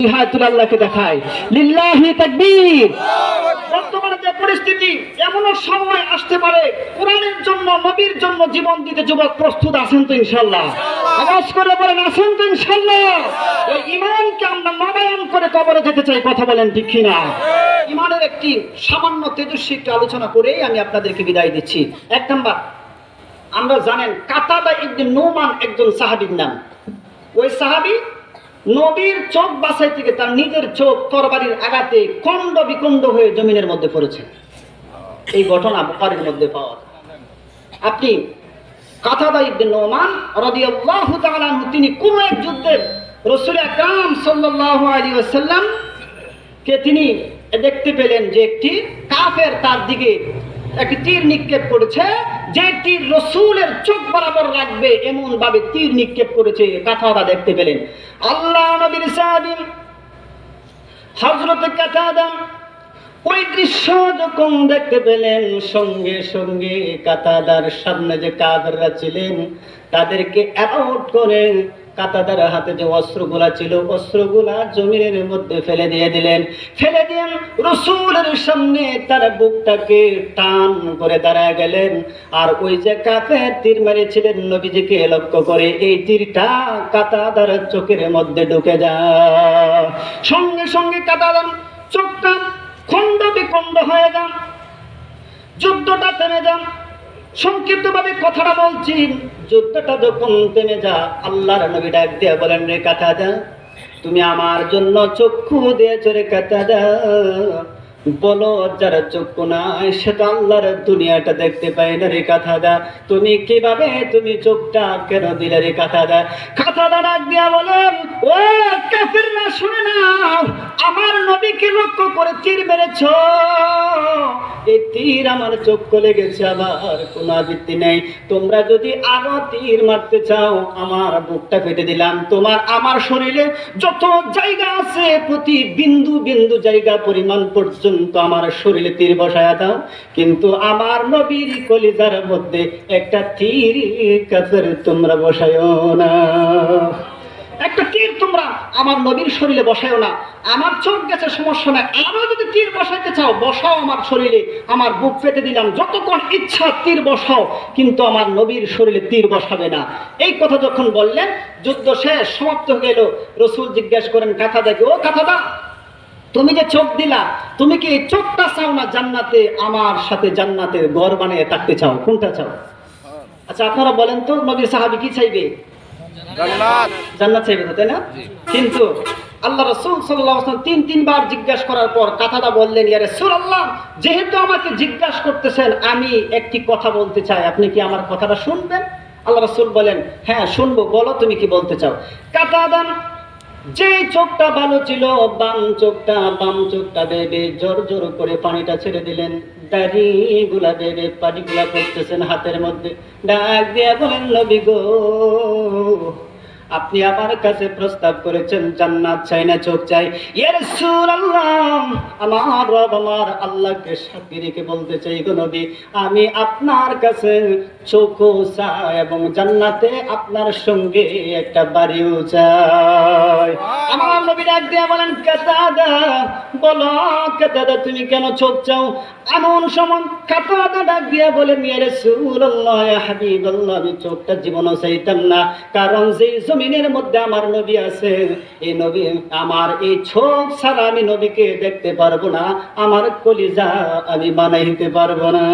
হায়াতুল দেখায়। লিল্লাহি তাকবীর। বর্তমানে যে পরিস্থিতি এমন সময় আসতে পারে। কোরআনের জন্য, নবীর জন্য জীবন দিতে যুবক প্রস্তুত আছেন তো ইনশাল্লাহ আওয়াজ করে নবায়ন করে কবরে যেতে চাই, কথা বলেন ঠিক কিনা? ইমানের একটি সামান্য তেজস্বী একটু আলোচনা করেই আমি আপনাদেরকে বিদায় দিচ্ছি। এক নাম্বার, আমরা জানেন কাতাদা ইবনে নোমান একজন সাহাবীর নাম। ওই সাহাবী নবীর চোখ বাছাই থেকে তার নিজের চোখ তরবারির আঘাতে খণ্ড বিখণ্ড হয়ে জমিনের মধ্যে পড়েছে। এই ঘটনা বুখারীর মধ্যে পাওয়া আপনি কাতাদা ইবনে নোমান রাদিয়াল্লাহু তাআলা তিনি কোন এক যুদ্ধে রাসূল আকরাম সাল্লাল্লাহু আলাইহি ওয়াসাল্লাম কে তিনি দেখতে পেলেন যে একটি কাফের তার দিকে একটি তীর নিক্ষেপ করেছে। যে তীর রসুলের চোখ বরাবর রাখবে, এমন ভাবে তীর নিক্ষেপ করেছে কথাটা দেখতে পেলেন। আল্লাহ নবীর সাহাবিন হজরত কাতাদা ওই দৃশ্য যখন দেখতে পেলেন, সঙ্গে সঙ্গে কাতাদার সামনে যে কাদররা ছিলেন, তাদেরকে অ্যালাউট করে কাতাদার হাতে যে অস্ত্রগুলা ছিল, অস্ত্রগুলা জমিনের মধ্যে ফেলে দিয়ে দিলেন। ফেলে দিয়ে রসুলের সামনে তার বুকটাকে টান করে দাঁড়ায় গেলেন। আর ওই যে কাপে তীর মেরেছিলেন নবীজিকে লক্ষ্য করে এই তীরটা কাতাদার চোখের মধ্যে ঢুকে যায়। সঙ্গে সঙ্গে কাতাদার চোখটা খণ্ড বিখণ্ড হয়ে যান যুদ্ধটা থেমে যান সংক্ষিপ্ত ভাবে কথাটা বলছি। যুদ্ধটা যখন থেমে যা, আল্লাহর নবী ডাক দিয়ে বলেন, রে কাটা দা তুমি আমার জন্য চক্ষু দিয়েছ রে কাটা দা বলো, যারা চক্ষু নাই সেটা আল্লাহর দুনিয়াটা দেখতে পাই না রে কথা দা তুমি কীভাবে তুমি চোখটা কেন দিলে রে কথা দা কথা দা ডাক দিয়া বলেন ও কাফিররা শুনে নাও, আমার নবীকে লক্ষ্য করে তীর মেরেছ। এই তীর আমার চোখ লেগেছে, আবার কোনো আবৃত্তি নেই। তোমরা যদি আরও তীর মারতে চাও, আমার বুকটা ফেটে দিলাম। তোমার আমার শরীরে যত জায়গা আছে, প্রতি বিন্দু বিন্দু জায়গা পরিমাণ পর্যন্ত আমার শরীরে তীর বসায়া দাও। কিন্তু আমার নবীর কলিজার মধ্যে একটা তীর কাছের তোমরা বসায়ও না। একটা তীর তোমরা আমার নবীর শরীরে বসায়ও না। আমার চোখ গেছে সমস্যা না আরও যদি তীর বসাইতে চাও বসাও আমার শরীরে। আমার বুক পেতে দিলাম। যতক্ষণ ইচ্ছা তীর বসাও কিন্তু আমার নবীর শরীরে তীর বসাবে না। এই কথা যখন বললেন যুদ্ধ শেষ সমাপ্ত হয়ে গেল। রসুল জিজ্ঞেস করেন কাথা দেখে? ও কাথাদা তুমি যে চোখ দিলা তুমি কি এই চোখটা চাও না জান্নাতে? আমার সাথে জান্নাতের ঘর বানিয়ে থাকতে চাও। কোনটা চাও? আচ্ছা আপনারা বলেন তো নবীর সাহাবি কি চাইবে? জান্নাত। জান্নাত চাইবে তাই না? কিন্তু আল্লাহ রসুল সাল্লাহ তিন তিনবার জিজ্ঞাসা করার পর কথাটা বললেন ইয়া রসুল আল্লাহ যেহেতু আমাকে জিজ্ঞাসা করতেছেন আমি একটি কথা বলতে চাই। আপনি কি আমার কথাটা শুনবেন? আল্লাহ রসুল বলেন হ্যাঁ শুনব। বলো তুমি কি বলতে চাও? কাতাদান যে চোখটা ভালো ছিল বাম চোখটা বাম চোখটা বেবে জোর জোর করে পানিটা ছেড়ে দিলেন। দাড়িগুলা দেবে পানিগুলা পড়তেছেন হাতের মধ্যে। ডাক দিয়া বলেন নবী গো আপনি আমার কাছে প্রস্তাব করেছেন জান্নাত চাই না চোখ চাই। আমার রব আমার আল্লাহকে সাক্ষী রেখে বলতে চাই গো নবী আমি আপনার কাছে চোখও চাই এবং জান্নাতে আপনার সঙ্গে একটা বাড়িও চাই। আমার নবী ডাক দিয়া বলেন কাতাদা বলো কাতাদা তুমি কেন চোখ চাও? এমন সময় কাতাদা ডাক দিয়া বলে মিয়া রাসূলুল্লাহ ইয়া হাবিবাল্লাহ আমি চোখটা জীবনও চাইতাম না কারণ যেই জমিনের মধ্যে আমার নবী আছে। এই নবী, আমার এই চোখ ছাড়া আমি নবীকে দেখতে পারব না। আমার কলিজা আমি বানাইতে পারব না।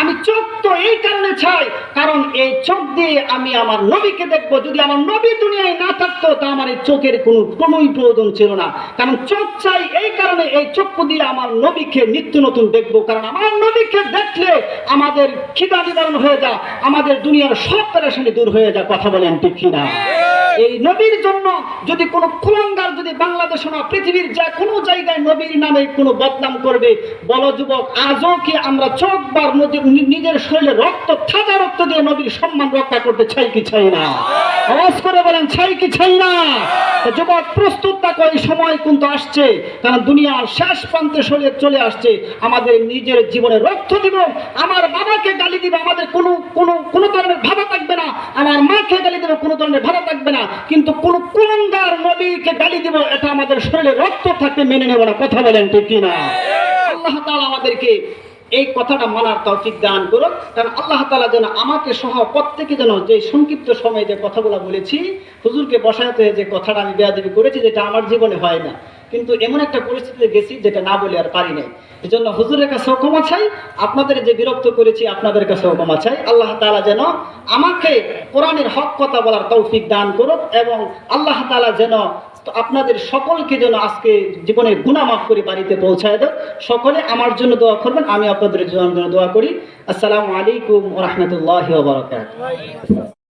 আমি চোখ তো এই কারণে চাই কারণ এই চোখ দিয়ে আমি আমার নবীকে দেখব। যদি আমার নবী দুনিয়ায় না থাকতো, তা আমার এই চোখের কোনো, কোনোই প্রয়োজন ছিল না। কারণ চোখ চাই এই কারণে এই চক্ষু দিয়ে আমার নবীকে নিত্য নতুন দেখব। কারণ আমার নবীকে দেখলে আমাদের খিদা নিবারণ হয়ে যা আমাদের দুনিয়ার সব পেরেশানি দূর হয়ে যা কথা বলেন ঠিক কিনা? এই নবীর জন্য যদি কোনো কুলঙ্গার যদি বাংলাদেশ না, পৃথিবীর যা কোনো জায়গায় নবীর নামে কোনো বদনাম করবে, বলো যুবক, আজও কি আমরা চোখ বার নদীর- নিজের শরীরে রক্ত থাকা রক্ত দিয়ে নবীর সম্মান রক্ষা করতে চাই কি চাই না? আওয়াজ করে বলেন, চাই কি চাই না? যুবক, প্রস্তুত থাকো, এই সময় কিন্তু আসছে, কারণ দুনিয়ার শেষ প্রান্তে শরীরে চলে আসছে, আমাদের নিজের জীবনে রক্ত দিব, আমার বাবাকে গালি দিব, আমাদের কোনো কোনো কোনো ধরনের ভাবা থাকবে না, আমার মাকে গালি দেবো, কোনো ধরনের ভাবা থাকবে না। কিন্তু কোন কুলঙ্গার নবীকে গালি দিব, এটা আমাদের শরীরে রক্ত থাকতে মেনে নেব না। কথা বলেন ঠিক কিনা আল্লাহ তাআলা আমাদেরকে এই কথাটা মানার তৌফিক দান করুক, কারণ আল্লাহ তালা যেন আমাকে সহ প্রত্যেকে যেন যে সংক্ষিপ্ত সময়ে যে কথাগুলো বলেছি, হুজুরকে বসাতে যে কথাটা আমি বেয়াদবি করেছি, যেটা আমার জীবনে হয় না। কিন্তু এমন একটা পরিস্থিতিতে গেছি যেটা না বলে আর পারি নাই। এই জন্য হুজুরের কাছেও ক্ষমা চাই, আপনাদের যে বিরক্ত করেছি আপনাদের কাছেও ক্ষমা চাই। আল্লাহ তাআলা যেন আমাকে কোরআনের হক কথা বলার তৌফিক দান করুক এবং আল্লাহ তাআলা যেন আপনাদের সকলকে যেন আজকে জীবনের গুণা মাফ করে বাড়িতে পৌঁছায় দেয় সকলে আমার জন্য দোয়া করবেন, আমি আপনাদের জন্য দোয়া করি। আসসালামু আলাইকুম রহমতুল্লাহ